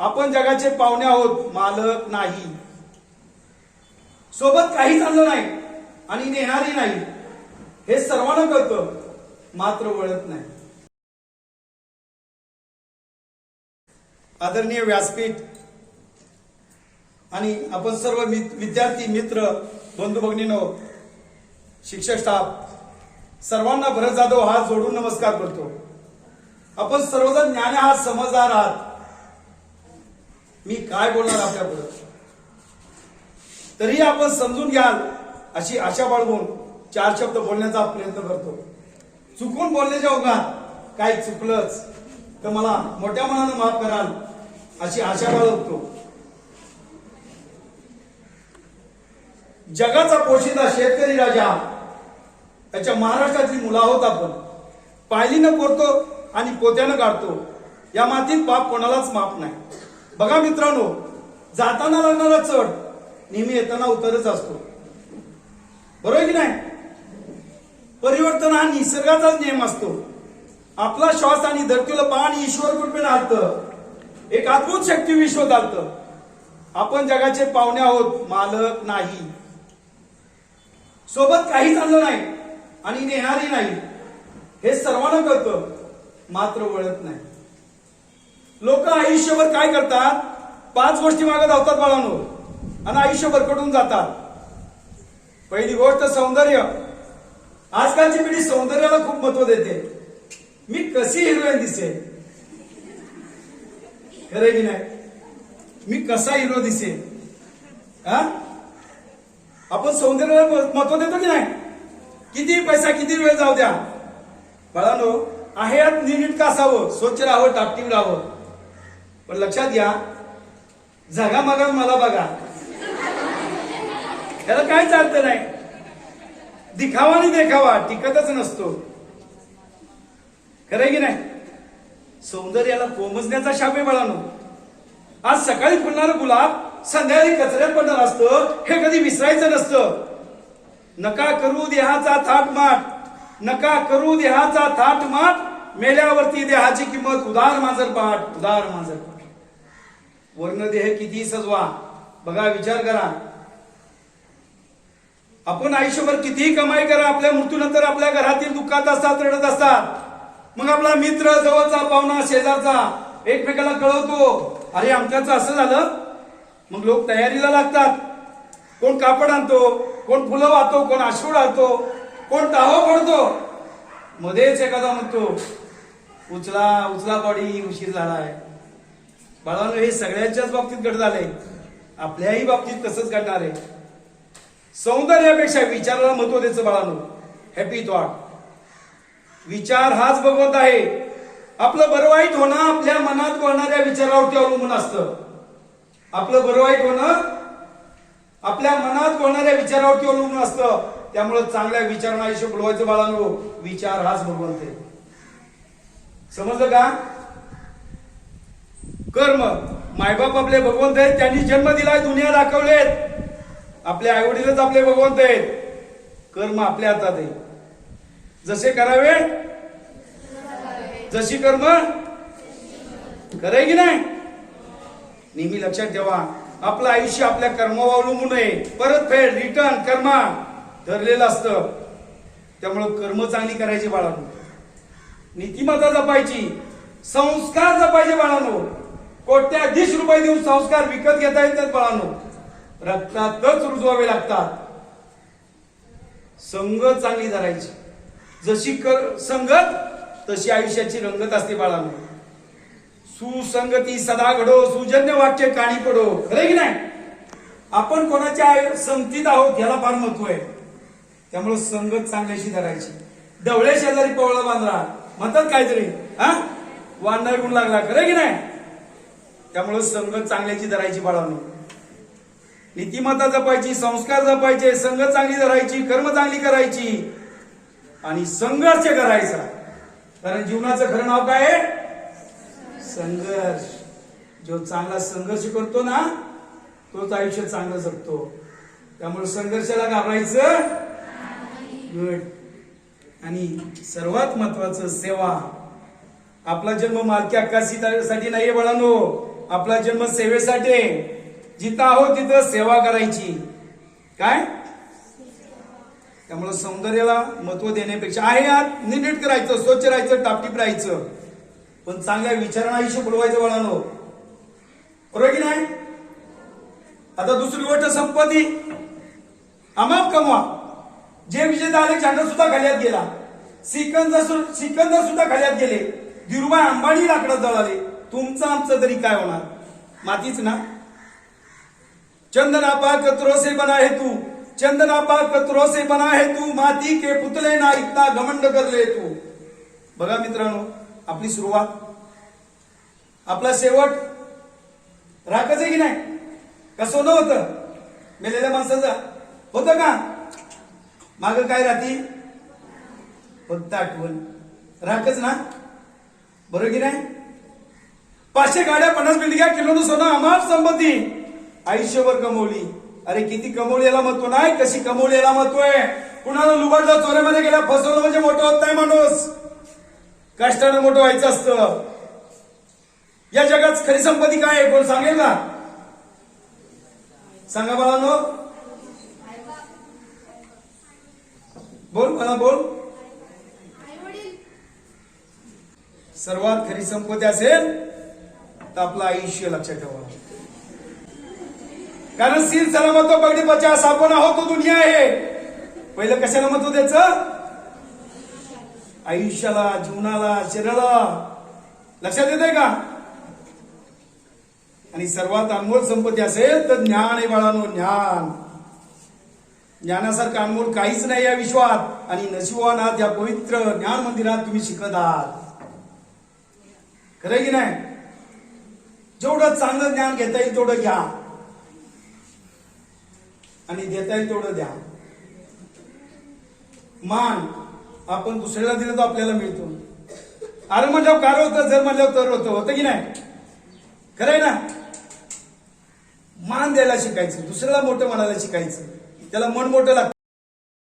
आपण जगाचे पाहुणे आहोत मालक नाही. सोबत काहीच आणलं नाही आणि नेणारी नाही. हे सर्वांना कळतं मात्र वळत नाही. आदरणीय व्यासपीठ आणि आपण सर्व विद्यार्थी मित्र बंधू भगिनीनो शिक्षक स्टाफ सर्वांना भरत जाधव हात जोडून नमस्कार करतो. आपण सर्वजण ज्ञान आहात समजदार आहात. मी काय बोलणार आपल्याबरोबर तरी आपण समजून घ्याल अशी आशा बाळगून चार शब्द बोलण्याचा प्रयत्न करतो. चुकून बोलण्याच्या ओघात काही चुकलंच तर मला मोठ्या मनानं माफ कराल अशी आशा बाळगतो. जगाचा पोशिंदा शेतकरी राजा त्याच्या महाराष्ट्रातली मुलं आहोत आपण. पायलीनं कोरतो आणि पोत्यानं काढतो. या मातीत पाप कोणालाच माफ नाही. बघा मित्रांनो जाताना लागणारा चढ नेहमी येताना उतरच असतो. बरोबर की नाही? परिवर्तन हा निसर्गाचाच नियम असतो. आपला श्वास आणि धरतीला पान ईश्वर कृपेने आलत एक अद्भुत शक्ती विश्व चालत आपण जगाचे पाहुणे आहोत मालक नाही. सोबत काहीच आणलं नाही आणि नेणारी नाही. हे सर्वांना कळतं मात्र वळत नाही. लोक आयुष्यभर काय करतात? पाच गोष्टी मागे धावतात बाळांनो. आणि आयुष्य भरकटून जातात. पहिली गोष्ट सौंदर्य. आजकालची पिढी सौंदर्याला खूप महत्त्व देते. मी कशी हिरोईन दिसे खरं की नाही? मी कसा हिरो दिसे हा आपण सौंदर्याला महत्त्व देतो की नाही? किती पैसा किती वेळ जाऊ द्या. बाळांनो आहे आत नीट का असावं स्वच्छ राहावं टापटीव राहावं. पण लक्षात घ्या जागा मागा मला बघा. त्याला काय चालतं नाही? दिखावा आणि देखावा टिकतच नसतो. खरंय की नाही? सौंदर्याला कोमजण्याचा शापे बळानो. आज सकाळी फुलणारं गुलाब संध्याकाळी कचऱ्यात पडणार असतं हे कधी विसरायचं नसतं. नका करू देहाचा थाट माट. नका करू देहाचा थाटमाट मेल्यावरती देहाची किंमत उदार मांजर पाठ उदार मांजर पाठ वर्णदेह किती सजवा. बघा विचार करा. आपण आयुष्यभर कितीही कमाई करा आपल्या मृत्यूनंतर आपल्या घरातील दुःखात असतात रडत असतात. मग आपला मित्र जवळचा पाहुणा शेजारचा एकमेकाला कळवतो. अरे आमच्याचं असं झालं? मग लोक तयारीला लागतात. कोण कापड आणतो कोण फुलं वाहतो कोण आशूड आणतो कोण टाहो पडतो मध्येच एखादा म्हणतो उचला उचला बॉडी उशीर झालाय. बाळांनो हे सगळ्यांच्याच बाबतीत घड झालंय आपल्याही बाबतीत तसंच घडणार आहे. सौंदर्यापेक्षा विचाराला महत्त्व द्यायचं बाळांनो. हॅपी थॉट विचार हाच भगवत आहे. आपलं बरं वाईट होणं आपल्या मनात वळणाऱ्या विचारावरती अवलंबून असतं. आपलं बरं वाईट होणं आपल्या मनात वळणाऱ्या विचारावरती अवलंबून असतं. त्यामुळे चांगल्या विचारांना आयुष्य बोलवायचं बाळांनो. विचार हाच भगवंत आहे. समजलं का? कर्म. मायबाप आपले भगवंत आहेत त्यांनी जन्म दिलाय दुनिया दाखवलेत. आपले आईवडीलच आपले भगवंत आहेत. कर्म आपल्या हातात आहे. जसे करावे जशी कर्म कराय की नाही. नेहमी लक्षात ठेवा आपलं आयुष्य आपल्या कर्मावर अवलंबून आहे. परत फेड रिटर्न कर्मा. ठरलेलं असतं. त्यामुळं कर्म चांगली करायची बाळांनो. नीतिमत्ता जपायची. संस्कार जपायचे बाळांनो. कोट्याधीश रुपये देऊन संस्कार विकत घेता येत नाहीत बाळांनो. रक्तातच रुजवावे लागतात. संगत चांगली धरायची. जशी कर संगत तशी आयुष्याची रंगत असते बाळांनो. सुसंगती सदा घडो सुजन्य वाक्य काणी पडो. खरं की नाही? आपण कोणाच्या संगतीत आहोत याला फार महत्त्व आहे. त्यामुळे संगत चांगल्याशी धरायची. डवळे शेजारी पवळा बांधला. म्हणतात काहीतरी हा? वांडा गुण लागला. खरं की नाही? त्यामुळे संगत चांगल्याची धरायची बाळानो. नीतिमत्ता जपायची संस्कार जपायचे संगत चांगली धरायची कर्म चांगली करायची आणि संघर्ष करायचा. कारण जीवनाचं खरं नाव काय आहे? संघर्ष. जो चांगला संघर्ष करतो ना तोच आयुष्य चांगलं जगतो. त्यामुळे संघर्षाला घाबरायचं गुड आणि सर्वात महत्वाचं सेवा. आपला जन्म मालकी अक्कासी नाहीये बाळांनो. आपला जन्म सेवेसाठी आहे. जिथं आहो तिथं सेवा करायची. काय? त्यामुळे सौंदर्याला महत्त्व देण्यापेक्षा आहे आत नीट करायचं स्वच्छ राहायचं टापटीप राहायचं. पण चांगल्या विचारणाशी बोलवायचं वळानो बरोबर की नाही? आता दुसरी गोष्ट संपत्ती. अमाप कमवा. जे विजेता अलेक्झांडर सुद्धा खाल्यात गेला. सिकंदर सिकंदर सुद्धा खाल्यात गेले. धीरुभाई अंबानी लाकडं जळाले. तुमचं आमचं तरी काय होणार? मातीच ना? चंदनापा पा से बना है तू. चंदनापा पा से बना है तू. माती के पुतले ना इतना घमंड करले तू. बघा मित्रांनो आपली सुरुवात. आपला शेवट राखच आहे की नाही? कसं न होतं? मेलेल्या माणसाचा. होतं का? माग काय राहती? फक्त आठवण. राखच ना? बरोबर की नाही? पाचशे गाड्या पन्नास बिल्डिंगा किलो सोनं अमाप संपत्ती. आयुष्यभर कमवली. अरे किती कमवली याला महत्त्व नाही कशी कमवली याला महत्त्व आहे? कुणाला लुबाडलं चोऱ्यामध्ये गेला फसवलं म्हणजे मोठं होत नाही माणूस. कष्टानं मोठं व्हायचं असतं. या जगात खरी संपत्ती काय आहे? कोण सांगेल का सांगा मला बोल मला बोल. सर्वात खरी संपत्ती असेल तर आपलं आयुष्य लक्षात ठेवा. कारण सील सलामत पगडी पचास आपण आहोत तो दुनिया आहे. पहिलं कशाला महत्त्व द्यायचं? आयुष्याला जीवनाला शरीराला. लक्षात येते का? आणि सर्वात अनमोल संपत्ती असेल तर ज्ञान आहे बाळानो ज्ञान. ज्ञानासारखं अनमोल काहीच नाही या विश्वात. आणि नशिवानाथ या पवित्र ज्ञान मंदिरात तुम्ही शिकत आहात. खरं की नाही? जेवढं चांगलं ज्ञान घेता येईल तेवढं घ्या. आणि देता येईल तेवढं द्या. मान आपण दुसऱ्याला दिलं तर आपल्याला मिळतो. अरे म्हणल्यावर कार होतं जर म्हणल्यावर तर होतं होतं की नाही? खरंय ना? मान द्यायला शिकायचं दुसऱ्याला मोठं म्हणायला शिकायचं. त्याला मन मोठं लागतं.